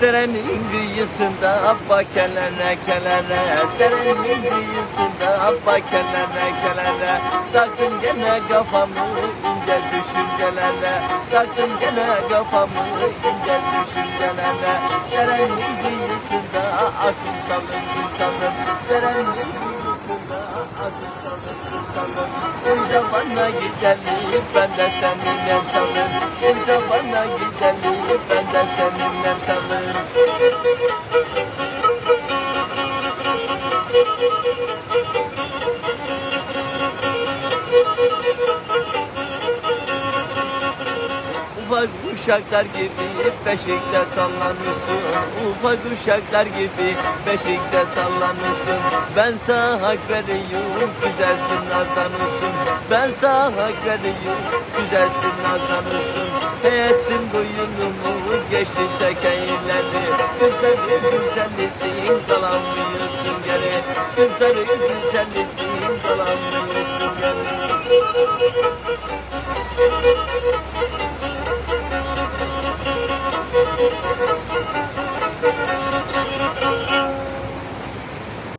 Derenin kıyısında abba kelere kelere Derenin kıyısında abba kelere kelere Taktım gene kafamı ince düşüncelere Taktım gene kafamı ince düşüncelere Derenin kıyısında aklım salın salın Derenin kıyısında aklım salın salın Önce bana gidelim ben de seninle salın Önce bana gidelim ben de seninle salın Ufak uşaklar gibi beşikte sallanırsın. Ufak uşaklar gibi beşikte sallanırsın. Ben sana hak veriyorum güzelsin nazlanırsın. Ben sana hak veriyorum güzelsin nazlanırsın. Heyettin boyunumu geçti tek eğlendi Kızları güzellisin kalamıyorsun geri. Kızları güzellisin kalamıyorsun geri Thank you.